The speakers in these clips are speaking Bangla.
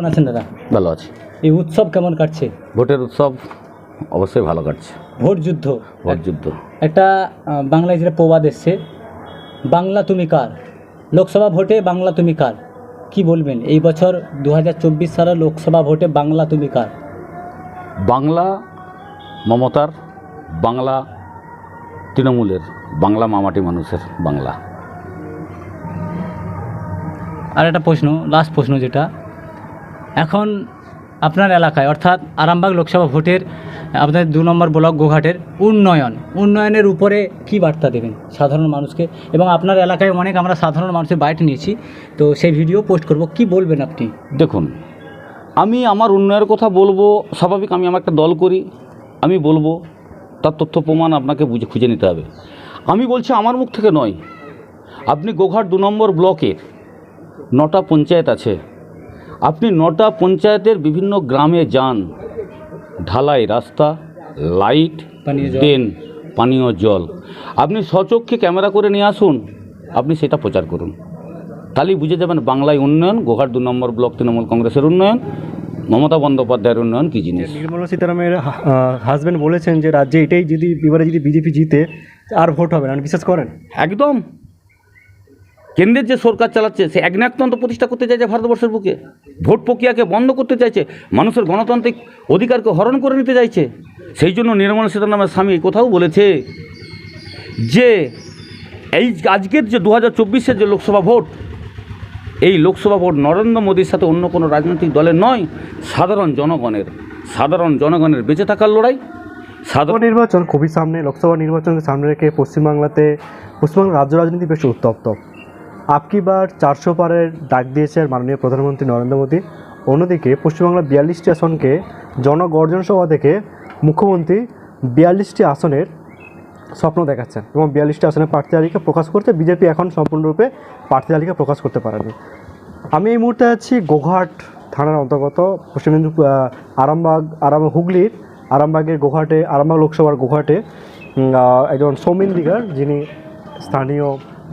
কেমন আছেন দাদা? ভালো আছে। এই উৎসব কেমন কাটছে? ভোটের উৎসব অবশ্যই ভালো কাটছে। ভোট যুদ্ধ। ভোট যুদ্ধ। একটা বাংলায় যেটা প্রবাদ এসছে বাংলা তুমি কার? লোকসভা ভোটে বাংলা তুমি কার? কি বলবেন? এই বছর দু হাজার চব্বিশ সালের লোকসভা ভোটে বাংলা তুমি কার? বাংলা মমতার বাংলা তৃণমূলের বাংলা মামাটি মানুষের বাংলা। আর একটা প্রশ্ন লাস্ট প্রশ্ন যেটা এখন আপনার এলাকায়, অর্থাৎ আরামবাগ লোকসভা ভোটের, আপনাদের দু নম্বর ব্লক গোঘাটের উন্নয়ন, উন্নয়নের উপরে কি বার্তা দেবেন সাধারণ মানুষকে? এবং আপনার এলাকায় অনেক আমরা সাধারণ মানুষের বাইট নিয়েছি, তো সেই ভিডিও পোস্ট করব, কি বলবেন আপনি? দেখুন, আমি আমার উন্নয়নের কথা বলব, স্বাভাবিক আমি আমার একটা দল করি, আমি বলব, তার তথ্য প্রমাণ আপনাকে বুঝে, খুঁজে নিতে হবে। আমি বলছি আমার মুখ থেকে নয়, আপনি গোঘাট দু নম্বর ব্লকের নটা পঞ্চায়েত আছে আপনি নটা পঞ্চায়েতের বিভিন্ন গ্রামে যান। ঢালাই রাস্তা লাইট ড্রেন পানীয় জল। আপনি সচক্ষে ক্যামেরা করে নিয়ে আসুন আপনি সেটা প্রচার করুন। তাহলেই বুঝে যাবেন বাংলায় উন্নয়ন গোঘাট দু নম্বর ব্লক তৃণমূল কংগ্রেসের উন্নয়ন মমতা বন্দ্যোপাধ্যায়ের উন্নয়ন কী জিনিস? নির্মলা সীতারামের হাজব্যান্ড বলেছেন যে রাজ্যে এটাই যদি এবারে যদি বিজেপি জিতে আর ভোট হবে না বিশ্বাস করেন? একদম। কেন্দ্রের যে সরকার চালাচ্ছে, সে একনায়কতন্ত্র প্রতিষ্ঠা করতে চাইছে ভারতবর্ষের বুকে। ভোট প্রক্রিয়াকে বন্ধ করতে চাইছে, মানুষের গণতান্ত্রিক অধিকারকে হরণ করে নিতে চাইছে। সেই জন্য নির্মলা সীতারামের স্বামী কোথাও বলেছে যে, এই আজকের যে দু হাজার যে লোকসভা ভোট, এই লোকসভা ভোট নরেন্দ্র মোদীর সাথে অন্য কোনো রাজনৈতিক দলের নয়, সাধারণ জনগণের সাধারণ জনগণের বেঁচে থাকার লড়াই। সাধারণ নির্বাচন খুবই সামনে, লোকসভা নির্বাচনকে সামনে রেখে পশ্চিমবাংলাতে পশ্চিমবঙ্গের রাজ্য রাজনীতি বেশ উত্তপ্ত। আপকি বার চারশো পারের ডাক দিয়েছে মাননীয় প্রধানমন্ত্রী নরেন্দ্র মোদী। অন্যদিকে পশ্চিমবাংলার বিয়াল্লিশটি আসনকে জনগর্জন সভা থেকে মুখ্যমন্ত্রী বিয়াল্লিশটি আসনের স্বপ্ন দেখাচ্ছেন এবং বিয়াল্লিশটি আসনের প্রার্থী তালিকা প্রকাশ করতে বিজেপি এখন সম্পূর্ণরূপে প্রার্থী তালিকা প্রকাশ করতে পারেনি। আমি এই মুহূর্তে আছি গোঘাট থানার অন্তর্গত পশ্চিম মেদিনীপুর আরামবাগ, আরাম, হুগলির আরামবাগের গোঘাটে, আরামবাগ লোকসভার গোঘাটে একজন সৌমিন দিগার যিনি স্থানীয়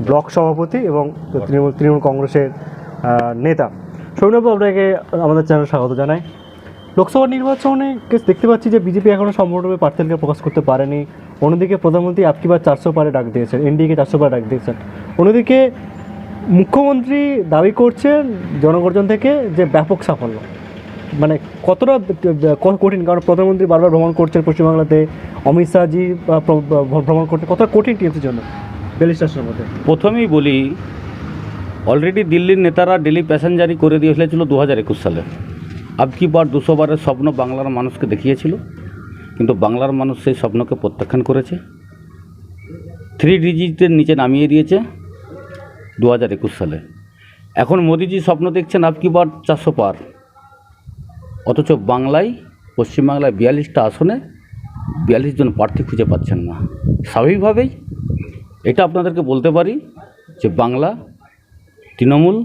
ব্লক সভাপতি এবং তৃণমূল তৃণমূল কংগ্রেসের নেতা। সৌমিনবাবু আপনাকে আমাদের চ্যানেল স্বাগত জানাই। লোকসভা নির্বাচনে দেখতে পাচ্ছি যে বিজেপি এখনও সম্পূর্ণরূপে প্রার্থী প্রকাশ করতে পারেনি। অন্যদিকে প্রধানমন্ত্রী আপকিবার চারশো পারে ডাক দিয়েছেন, এনডিএকে চারশো পারে ডাক দিয়েছেন। অন্যদিকে মুখ্যমন্ত্রী দাবি করছেন জনগর্জন থেকে যে ব্যাপক সাফল্য। মানে কতটা কঠিন, কারণ প্রধানমন্ত্রী বারবার ভ্রমণ করছেন পশ্চিমবাংলাতে। অমিত শাহজি ভ্রমণ করছেন, কতটা কঠিন টিএমসির জন্য? প্রথমেই বলি অলরেডি দিল্লির নেতারা ডেলি প্যাসেঞ্জারি করে দিয়ে ফেলেছিল দু হাজার একুশ সালে। আবকি বার দুশো বারের স্বপ্ন বাংলার মানুষকে দেখিয়েছিল? কিন্তু বাংলার মানুষ সেই স্বপ্নকে প্রত্যাখ্যান করেছে। থ্রি ডিজিটের নিচে নামিয়ে দিয়েছে দু হাজার একুশ সালে। এখন মোদিজি স্বপ্ন দেখছেন আবকি বার চারশো পার। অথচ বাংলায়, পশ্চিমবাংলায় বিয়াল্লিশটা আসনে বিয়াল্লিশ জন প্রার্থী খুঁজে পাচ্ছেন না। স্বাভাবিকভাবেই এটা আপনাদেরকে বলতে পারি যে বাংলা তৃণমূল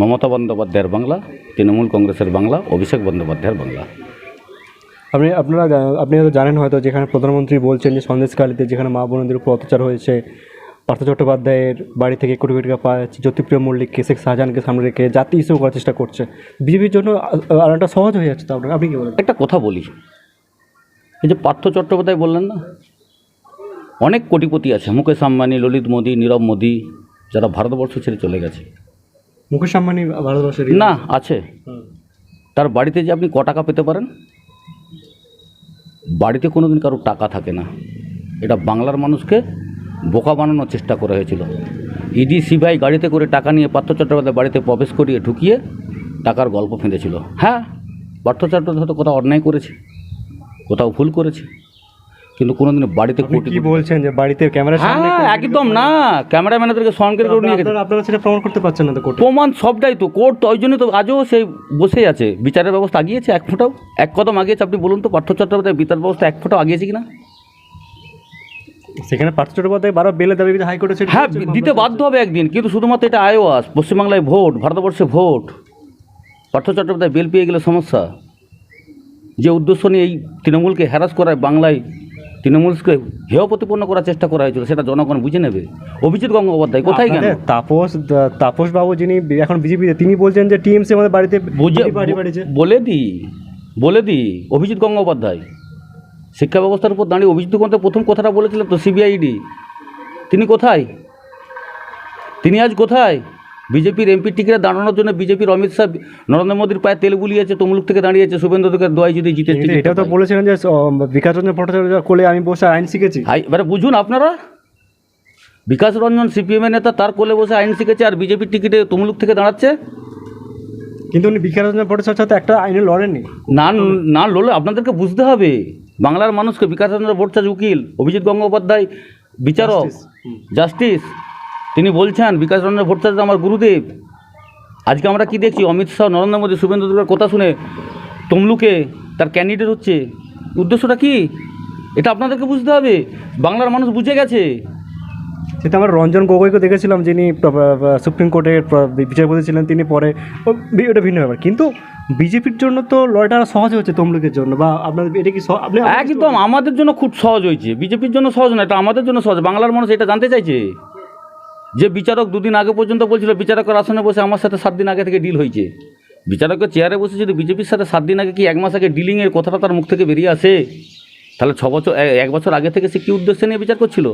মমতা বন্দ্যোপাধ্যায়ের বাংলা তৃণমূল কংগ্রেসের বাংলা অভিষেক বন্দ্যোপাধ্যায়ের বাংলা। আপনি আপনারা আপনি হয়তো জানেন হয়তো যেখানে প্রধানমন্ত্রী বলছেন যে সন্দেশকালীতে যেখানে মা বোনদের উপর অত্যাচার হয়েছে পার্থ চট্টোপাধ্যায়ের বাড়ি থেকে কোটি কোটি টাকা পাওয়া যাচ্ছে জ্যোতিপ্রিয় মল্লিককে শেখ শাহজাহানকে সামনে রেখে জাতি ইস্যু করার চেষ্টা করছে। বিজেপির জন্য আর একটা সহজ হয়ে যাচ্ছে তো আপনার আপনি কি বলেন? একটা কথা বলি। এই যে পার্থ চট্টোপাধ্যায় বললেন না অনেক কোটিপতি আছে। মুকেশ আম্বানি ললিত মোদি নীরব মোদি যারা ভারতবর্ষ ছেড়ে চলে গেছে। মুকেশ আম্বানি ভারতবর্ষের না আছে। তার বাড়িতে যে আপনি ক টাকা পেতে পারেন? বাড়িতে কোনো দিন কারোর টাকা থাকে না। এটা বাংলার মানুষকে বোকা বানানোর চেষ্টা করা হয়েছিল। ইডি সিবিআই গাড়িতে করে টাকা নিয়ে পার্থ চট্টোপাধ্যায় বাড়িতে প্রবেশ করিয়ে ঢুকিয়ে টাকার গল্প ফেঁদেছিল। হ্যাঁ পার্থ চট্টোপাধ্যায় হয়তো কোথাও অন্যায় করেছে কোথাও ভুল করেছে। কিন্তু কোনোদিন বাড়িতে কোটি কি বলছেন যে বাড়িতে ক্যামেরা সামনে হ্যাঁ একদম না। ক্যামেরাম্যানদেরকে সঙ্গের করে নিয়ে গেছে আপনারা সেটা প্রমাণ করতে পারছেন না তো কোর্ট। প্রমাণ সবটাই তো। কোর্ট তো ওই জন্য তো আজও সেই বসে আছে। বিচারের ব্যবস্থা আগিয়েছে এক ফোঁটাও। এক কদম আগিয়েছে আপনি বলুন তো পার্থ চট্টোপাধ্যায় বিচার ব্যবস্থা এক ফোঁটাও আগিয়েছে কিনা? সেখানে পার্থ চট্টোপাধ্যায় বারো বেলে দাবি করে হাইকোর্টে সেটা হ্যাঁ দিতে বাধ্য হবে একদিন কিন্তু শুধুমাত্র এটা আয়োয়াস পশ্চিমবাংলায় ভোট ভারতবর্ষে ভোট। পার্থ চট্টোপাধ্যায় বেল পেয়ে গেলে সমস্যা। যে উদ্দেশ্য নিয়ে এই তৃণমূলকে হ্যারাস করায় বাংলায় তৃণমূলকে হেয় প্রতিপন্ন করার চেষ্টা করা হয়েছিল সেটা জনগণ বুঝে নেবে। অভিজিৎ গঙ্গোপাধ্যায় কোথায় কেন আপনাদের তাপস তাপস বাবু যিনি এখন বিজেপিতে তিনি বলছেন যে টিএমসি আমাদের বাড়িতে বলে দিই বলে দিই অভিজিৎ গঙ্গোপাধ্যায়। শিক্ষা ব্যবস্থার উপর দাঁড়িয়ে অভিজিৎ গঙ্গোপাধ্যায় প্রথম কথাটা বলেছিলেন তো সিবিআইডি। তিনি কোথায়? তিনি আজ কোথায়? বিজেপির এমপি টিকিটে দাঁড়ানোর জন্য বিজেপির অমিত শাহ নরেন্দ্র মোদীর পায়ে তেল বুলিয়েছে তমলুক থেকে দাঁড়িয়েছে শুভেন্দু থেকে দোয়াই যদি জিতে টিকিট তো বলেছিলেন যে বিকাশ রঞ্জন ভট্টাচার্য কোলে আমি বসে আইন শিখেছি। এবারে বুঝুন আপনারা। বিকাশ রঞ্জন সিপিএমের নেতা তার কোলে বসে আইন শিখেছে আর বিজেপির টিকিটে তমলুক থেকে দাঁড়াচ্ছে? কিন্তু উনি বিকাশ রঞ্জন ভট্টাচার্য সাথে একটা আইনে লড়েননি। না না লড়লে আপনাদেরকে বুঝতে হবে। বাংলার মানুষকে বিকাশ চন্দ্র ভট্টাচার্য উকিল অভিজিৎ গঙ্গোপাধ্যায় বিচারক জাস্টিস বলছেন বিকাশ চন্দ্র ভট্টাচার্য আমার গুরুদেব। আজকে আমরা কি দেখছি? অমিত শাহ নরেন্দ্র মোদী শুভেন্দু অধিকারীর কথা শুনে তমলুকে তার ক্যান্ডিডেট হচ্ছে। উদ্দেশ্যটা কি? এটা আপনাদেরকে বুঝতে হবে। বাংলার মানুষ বুঝে গেছে। সেটা আমরা রঞ্জন গগৈকে দেখেছিলাম যিনি সুপ্রিম কোর্টের বিচারপতি ছিলেন তিনি পরে। ওটা ভিন্ন ব্যাপার। কিন্তু বিজেপির জন্য তো লড়াইটা সহজ হচ্ছে তমলুকের জন্য বা আপনাদের এটা কি একদম আমাদের জন্য খুব সহজ হয়েছে। বিজেপির জন্য সহজ না এটা আমাদের জন্য সহজ। বাংলার মানুষ এটা জানতে চাইছে। যে বিচারক দুদিন আগে পর্যন্ত বলছিল, বিচারকের আসনে বসে আমার সাথে সাত দিন আগে থেকে ডিল হয়েছে। বিচারকের চেয়ারে বসে যদি বিজেপির সাথে সাত দিন আগে কি এক মাস আগে ডিলিংয়ের কথাটা তার মুখ থেকে বেরিয়ে আসে? তাহলে ছ বছর এক বছর আগে থেকে সে কী উদ্দেশ্যে নিয়ে বিচার করছিল?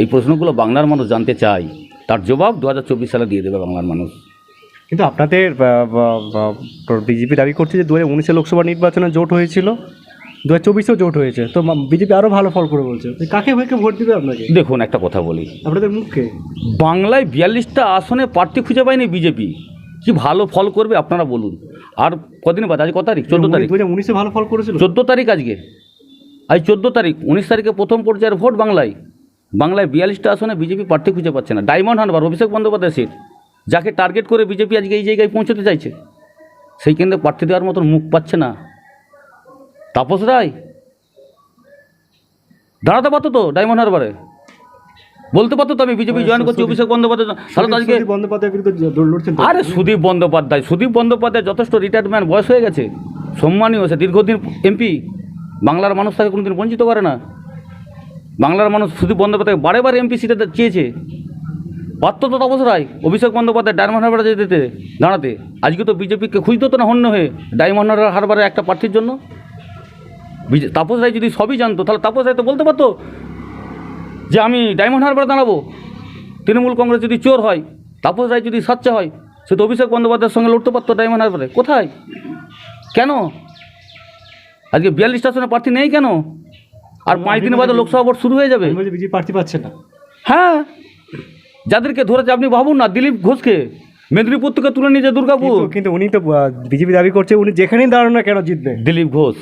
এই প্রশ্নগুলো বাংলার মানুষ জানতে চায়। তার জবাব দু হাজার চব্বিশ সালে দিয়ে দেবে বাংলার মানুষ। কিন্তু আপনাদের বিজেপি দাবি করছে যে দু হাজার উনিশে লোকসভা নির্বাচনে জোট হয়েছিল। দু হাজার চব্বিশেও জোট হয়েছে। তো বিজেপি আরও ভালো ফল করে বলছে। কাকে ভেকে ভোট দিবে আপনাকে? দেখুন একটা কথা বলি। আপনাদের মুখকে। বাংলায় বিয়াল্লিশটা আসনে প্রার্থী খুঁজে পায়নি বিজেপি। কি ভালো ফল করবে আপনারা বলুন। আর কদিন বাদ? আজ কত তারিখ? চোদ্দ তারিখ। দু উনিশে ভালো ফল করেছিল। চোদ্দ তারিখ আজকে। আজ চোদ্দ তারিখ। উনিশ তারিখে প্রথম পর্যায়ের ভোট বাংলায়। বাংলায় বিয়াল্লিশটা আসনে বিজেপি প্রার্থী খুঁজে পাচ্ছে না। ডায়মন্ড হারবার অভিষেক বন্দ্যোপাধ্যায় সিট। যাকে টার্গেট করে বিজেপি আজকে এই জায়গায় পৌঁছতে চাইছে সেই কেন্দ্রে প্রার্থী দেওয়ার মতন মুখ পাচ্ছে না। তাপস রায়? দাঁড়াতে পারতো তো ডায়মন্ড হারবারে? বলতে পারতো তো আমি বিজেপি জয়েন করছি অভিষেক বন্দ্যোপাধ্যায় তাহলে আজকে? আরে সুদীপ বন্দ্যোপাধ্যায় সুদীপ বন্দ্যোপাধ্যায় যথেষ্ট রিটায়ারমেন্ট বয়স হয়ে গেছে সম্মানীয় সে দীর্ঘদিন এমপি বাংলার মানুষ তাকে কোনোদিন বঞ্চিত করে না। বাংলার মানুষ সুদীপ বন্দ্যোপাধ্যায় বারে বারে এমপি সিটে চেয়েছে। পারত তো তাপস রায় অভিষেক বন্দ্যোপাধ্যায় ডায়মন্ড হারবারে যেতে দাঁড়াতে। আজকে তো বিজেপিকে খুঁজতো তো না হন্য হয়ে ডায়মন্ড হারবারে একটা প্রার্থীর জন্য। তাপস রায় যদি সবই জানতো তাহলে তাপস রায় তো বলতে পারতো যে আমি ডায়মন্ড হারবারে দাঁড়াবো। তৃণমূল কংগ্রেস যদি চোর হয় তাপস রায় যদি সাচ্চা হয় সে তো অভিষেক বন্দ্যোপাধ্যায়ের সঙ্গে লড়তে পারতো ডায়মন্ড হারবারে কোথায়? কেন? আজকে বিয়াল্লিশটা আসনে প্রার্থী নেই কেন? আর পাঁচ দিন বাদে লোকসভা ভোট শুরু হয়ে যাবে। বিজেপি প্রার্থী পাচ্ছে না। হ্যাঁ। যাদেরকে ধরেছে আপনি ভাবুন না দিলীপ ঘোষকে। মেদিনীপুর থেকে তুলে নিয়েছে দুর্গাপুর। কিন্তু- উনি তো বিজেপি দাবি করছে উনি যেখানেই দাঁড়ানো না কেন জিতবে? দিলীপ ঘোষ।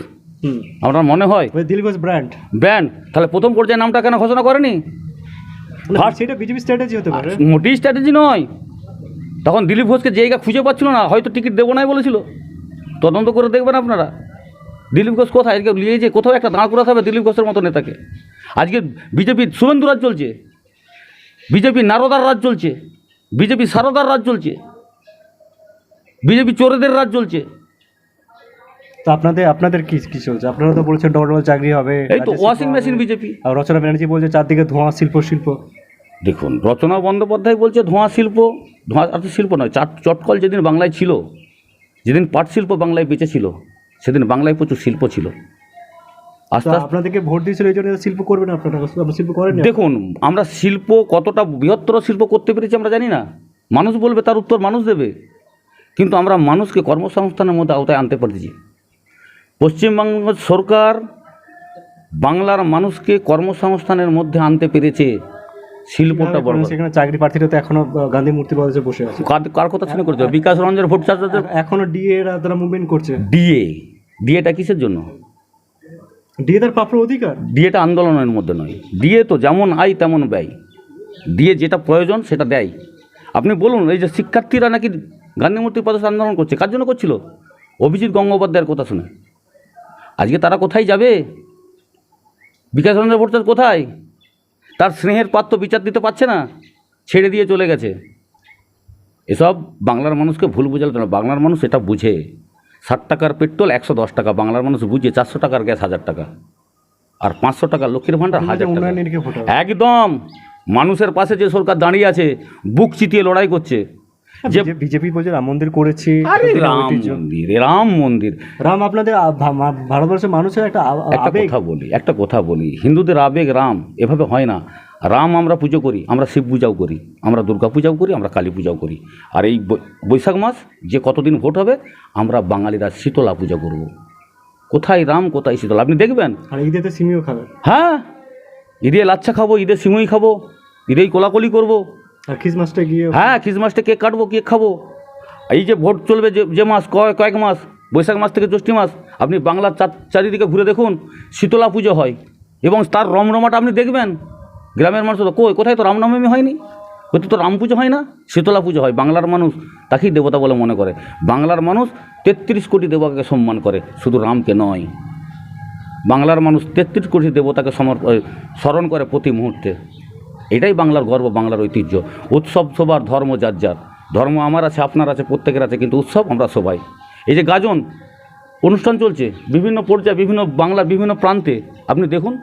আপনার মনে হয়? দিলীপ ঘোষ ব্র্যান্ড ব্যান্ড তাহলে প্রথম পর্যায়ে নামটা কেন ঘোষণা করেনি? সেটা বিজেপি স্ট্র্যাটেজি হতে পারে। মোটেই স্ট্র্যাটেজি নয়। তখন দিলীপ ঘোষকে জায়গা খুঁজে পাচ্ছিল না হয়তো টিকিট দেবো নাই বলেছিল। তদন্ত করে দেখবেন আপনারা। দিলীপ ঘোষ কোথায়? আজকে নিয়ে যে কোথাও একটা দাঁড় করাতে হবে দিলীপ ঘোষের মতো নেতাকে। আজকে বিজেপির শুভেন্দু রাজ চলছে। বিজেপি নারদার রাজ চলছে। বিজেপি সারদার রাজ চলছে। বিজেপি চোরেদের রাজ চলছে। তো আপনাদের আপনাদের কি কি চলছে? আপনারা তো বলছেন ডবল ডবল চাকরি হবে এই তো ওয়াশিং মেশিন বিজেপি। আর রচনা ব্যানার্জি বলছে চারদিকে ধোঁয়া শিল্প শিল্প। দেখুন রচনা বন্দ্যোপাধ্যায় বলছে ধোঁয়া শিল্প। ধোঁয়া আর তো শিল্প নয় চাট চটকল যেদিন বাংলায় ছিল যেদিন পাট শিল্প বাংলায় বেঁচে ছিল সেদিন বাংলায় প্রচুর শিল্প ছিল। আস্তে আপনাদেরকে ভোট দিয়েছিল এই জন্য শিল্প করবেন আপনারা? আপনারা শিল্প করেন দেখুন আমরা শিল্প কতটা বৃহত্তর শিল্প করতে পেরেছি আমরা জানি না। মানুষ বলবে তার উত্তর মানুষ দেবে। কিন্তু আমরা মানুষকে কর্মসংস্থানের মধ্যে আওতায় আনতে পেরেছি। পশ্চিমবঙ্গ সরকার বাংলার মানুষকে কর্মসংস্থানের মধ্যে আনতে পেরেছে শিল্পটা বড় সেখানে চাকরি প্রার্থীরা তো এখনও গান্ধী মূর্তি বসে আছে। কার কথা শুনে করেছে? বিকাশ রঞ্জন ভট্টাচার্য এখনও ডিএ তারা মুভমেন্ট করছে। ডিএ ডিএটা কিসের জন্য? ডিএ তার প্রাপ্য অধিকার। ডিএটা আন্দোলনের মধ্যে নয়। ডিএ তো যেমন আয় তেমন ব্যয়। ডিএ যেটা প্রয়োজন সেটা দেয়। আপনি বলুন এই যে শিক্ষার্থীরা নাকি গান্ধী মূর্তি পাশে আন্দোলন করছে কার জন্য করছিল? অভিজিৎ গঙ্গোপাধ্যায়ের কথা শুনে। আজকে তারা কোথায় যাবে? বিকাশ রঞ্জন ভট্টাচার্য কোথায়? তার স্নেহের পাত্র বিচার দিতে পারছে না ছেড়ে দিয়ে চলে গেছে। এসব বাংলার মানুষকে ভুল বোঝালে না বাংলার মানুষ এটা বুঝে। ষাট টাকার পেট্রোল একশো দশ টাকা বাংলার মানুষ বুঝে চারশো টাকার গ্যাস হাজার টাকা। আর পাঁচশো টাকা লক্ষ্মীর ভাণ্ডার হাজার টাকা। একদম! মানুষের পাশে যে সরকার দাঁড়িয়ে আছে বুক চিতিয়ে লড়াই করছে। যে বিজেপি বলছে রাম মন্দির করেছি। আরে রাম মন্দির রাম মন্দির। রাম আপনাদের ভারতবর্ষের মানুষের একটা একটা কথা বলি একটা কথা বলি। হিন্দুদের আবেগ রাম এভাবে হয় না। রাম আমরা পুজো করি আমরা শিব পূজাও করি আমরা দুর্গা পূজাও করি আমরা কালী পূজাও করি। আর এই বৈশাখ মাস যে কতদিন ভোট হবে আমরা বাঙালিরা শীতলা পূজা করব। কোথায় রাম কোথায় শীতলা? আপনি দেখবেন? আর ঈদে তো সিমিও খাবে। হ্যাঁ ঈদে লাচ্ছা খাব ঈদে সিমুই খাব ঈদেই কোলাকলি করব। আর হ্যাঁ খ্রিসমাসটা কেক কাটবো, কেক খাব। এই যে ভোট চলবে যে যে মাস কয়েক মাস, বৈশাখ মাস থেকে জ্যৈষ্ঠী মাস, আপনি বাংলার চার, চারিদিকে ঘুরে দেখুন, শীতলা পুজো হয়। এবং তার রমরমাটা আপনি দেখবেন। গ্রামের মানুষ তো, কই, কোথায় তো রামনবমী হয়নি? কোথাও তো রাম পুজো হয় না? শীতলা পুজো হয়, বাংলার মানুষ তাকেই দেবতা বলে মনে করে। বাংলার মানুষ তেত্রিশ কোটি দেবতাকে সম্মান করে, শুধু রামকে নয়। বাংলার মানুষ তেত্রিশ কোটি দেবতাকে সমর স্মরণ করে প্রতি মুহূর্তে। এটাই বাংলার গর্ব বাংলার ঐতিহ্য। উৎসব সবার ধর্ম যার যার। ধর্ম আমার আছে আপনার আছে প্রত্যেকের আছে কিন্তু উৎসব আমরা সবাই। এই যে গাজন অনুষ্ঠান চলছে বিভিন্ন পর্যায়ে বিভিন্ন বাংলার বিভিন্ন প্রান্তে। আপনি দেখুন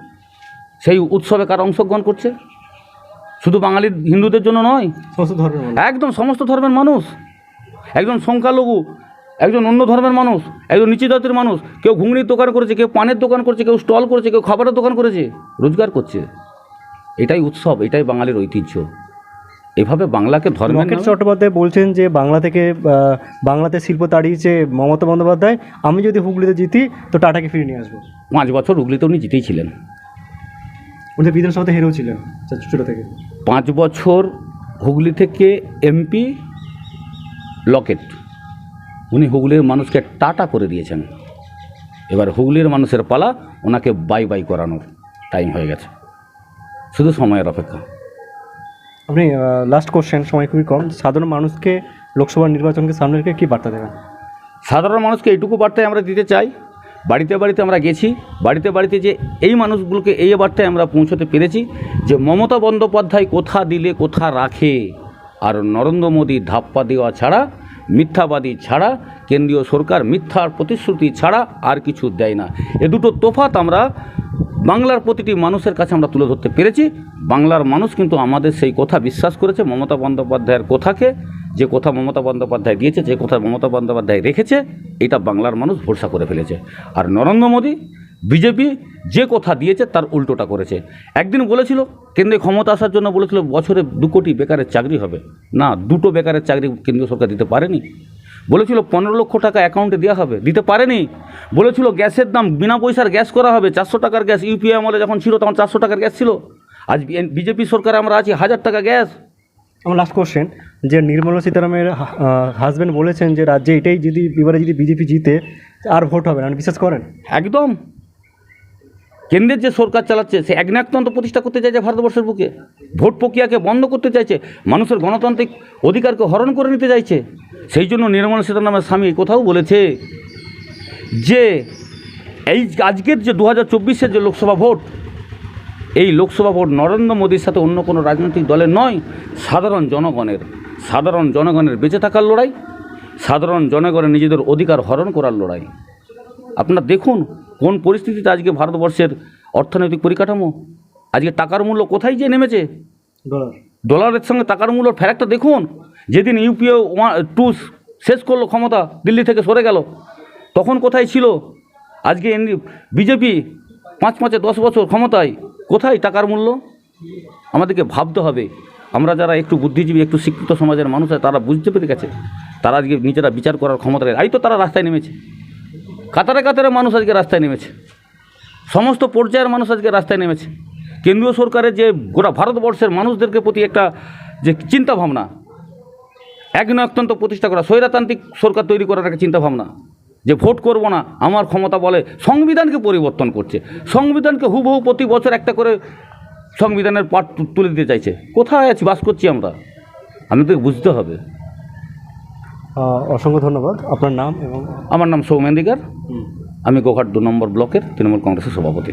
সেই উৎসবে কারা অংশগ্রহণ করছে? শুধু বাঙালি হিন্দুদের জন্য নয়। সমস্ত ধর্মের একদম সমস্ত ধর্মের মানুষ। একজন সংখ্যালঘু একজন অন্য ধর্মের মানুষ একজন নিচু জাতির মানুষ। কেউ ঘুগনির দোকান করেছে কেউ পানের দোকান করেছে কেউ স্টল করেছে কেউ খাবারের দোকান করেছে। রোজগার করছে। এটাই উৎসব এটাই বাঙালির ঐতিহ্য। এভাবে বাংলাকে নামে- চট্টোপাধ্যায় বলছেন যে বাংলা থেকে বাংলাতে শিল্প তাড়িয়েছে মমতা বন্দ্যোপাধ্যায় আমি যদি হুগলিতে জিতি তো টাটাকে ফিরে নিয়ে আসব। পাঁচ বছর হুগলিতে উনি জিতেই ছিলেন উনি বিধানসভাতে হেরেও ছিলেন ছোটো থেকে। পাঁচ বছর হুগলি থেকে এমপি লকেট। উনি হুগলির মানুষকে টাটা করে দিয়েছেন। এবার হুগলির মানুষের পালা ওনাকে বাই বাই করানোর টাইম হয়ে গেছে। শুধু সময়ের অপেক্ষা। আপনি লাস্ট কোশ্চেন সময় খুবই কম। সাধারণ মানুষকে লোকসভা নির্বাচনকে সামনে রেখে কী বার্তা দেবেন? সাধারণ মানুষকে এইটুকু বার্তায় আমরা দিতে চাই। বাড়িতে বাড়িতে আমরা গেছি বাড়িতে বাড়িতে যে এই মানুষগুলোকে এই বার্তায় আমরা পৌঁছতে পেরেছি যে মমতা বন্দ্যোপাধ্যায় কোথা দিলে কোথা রাখে আর নরেন্দ্র মোদী ধাপ্পা দেওয়া ছাড়া মিথ্যাবাদী ছাড়া কেন্দ্রীয় সরকার মিথ্যার প্রতিশ্রুতি ছাড়া আর কিছু দেয় না। এ দুটো তোফাত আমরা বাংলার প্রতিটি মানুষের কাছে আমরা তুলে ধরতে পেরেছি। বাংলার মানুষ কিন্তু আমাদের সেই কথা বিশ্বাস করেছে। মমতা বন্দ্যোপাধ্যায়ের কথাকে, যে কথা মমতা বন্দ্যোপাধ্যায় দিয়েছে, যে কথা মমতা বন্দ্যোপাধ্যায় রেখেছে, এটা বাংলার মানুষ ভরসা করে ফেলেছে। আর নরেন্দ্র মোদী, বিজেপি যে কথা দিয়েছে, তার উল্টোটা করেছে। একদিন বলেছিল, কেন্দ্রে ক্ষমতা আসার জন্য বলেছিল, বছরে দু কোটি বেকারের চাকরি হবে। না, দুটো বেকারের চাকরি কেন্দ্রীয় সরকার দিতে পারেনি। বলেছিল পনেরো লক্ষ টাকা অ্যাকাউন্টে দেওয়া হবে। দিতে পারেনি। বলেছিল গ্যাসের দাম বিনা পয়সার গ্যাস করা হবে। চারশো টাকার গ্যাস ইউপিআই আমলে যখন ছিল তখন চারশো টাকার গ্যাস ছিল। আজ বিজেপি সরকারে আমরা আছি হাজার টাকা গ্যাস। আমার লাস্ট কোশ্চেন যে নির্মলা সীতারামের হাজব্যান্ড বলেছেন যে রাজ্যে এটাই যদি এবারে যদি বিজেপি জিতে আর ভোট হবে না। বিশ্বাস করেন? একদম। কেন্দ্রের যে সরকার চালাচ্ছে সে এক একনায়কতন্ত্র প্রতিষ্ঠা করতে চাইছে ভারতবর্ষের বুকে। ভোট প্রক্রিয়াকে বন্ধ করতে চাইছে। মানুষের গণতান্ত্রিক অধিকারকে হরণ করে নিতে চাইছে। সেই জন্য নির্মলা সীতারামের স্বামী কথাও বলেছে যে এই আজকের যে দু হাজার চব্বিশের যে লোকসভা ভোট এই লোকসভা ভোট নরেন্দ্র মোদীর সাথে অন্য কোনো রাজনৈতিক দলের নয় সাধারণ জনগণের সাধারণ জনগণের বেঁচে থাকার লড়াই সাধারণ জনগণের নিজেদের অধিকার হরণ করার লড়াই। আপনারা দেখুন কোন পরিস্থিতিতে আজকে ভারতবর্ষের অর্থনৈতিক পরিকাঠামো আজকে টাকার মূল্য কোথায় যে নেমেছে? ডলার। ডলারের সঙ্গে টাকার মূল্য ফেরাকটা দেখুন। যেদিন ইউপিএ ওয়ান টু শেষ করল ক্ষমতা, দিল্লি থেকে সরে গেল, তখন কোথায় ছিল? আজকে বিজেপি পাঁচ পাঁচে দশ বছর ক্ষমতায়, কোথায় টাকার মূল্য? আমাদেরকে ভাবতে হবে। আমরা যারা একটু বুদ্ধিজীবী, একটু শিক্ষিত সমাজের মানুষ আছে, তারা বুঝতে পেরে গেছে। তারা আজকে নিজেরা বিচার করার ক্ষমতা। এই তো তারা রাস্তায় নেমেছে। কাতারে কাতারে মানুষ আজকে রাস্তায় নেমেছে। সমস্ত পর্যায়ের মানুষ আজকে রাস্তায় নেমেছে। কেন্দ্রীয় সরকারের যে গোটা ভারতবর্ষের মানুষদেরকে প্রতি একটা যে চিন্তা ভাবনা একনায়কতন্ত্র প্রতিষ্ঠা করা স্বৈরাতান্ত্রিক সরকার তৈরি করার একটা চিন্তা ভাবনা যে ভোট করব না আমার ক্ষমতা বলে সংবিধানকে পরিবর্তন করছে। সংবিধানকে হুবহু প্রতি বছর একটা করে সংবিধানের পাঠ তুলে দিতে চাইছে। কোথায় আছি? বাস করছি আমরা। আমাদের বুঝতে হবে। অসংখ্য ধন্যবাদ। আপনার নাম এবং আমার নাম সৌমেন্দিকার আমি গোঘাট দু নম্বর ব্লকের তৃণমূল কংগ্রেসের সভাপতি।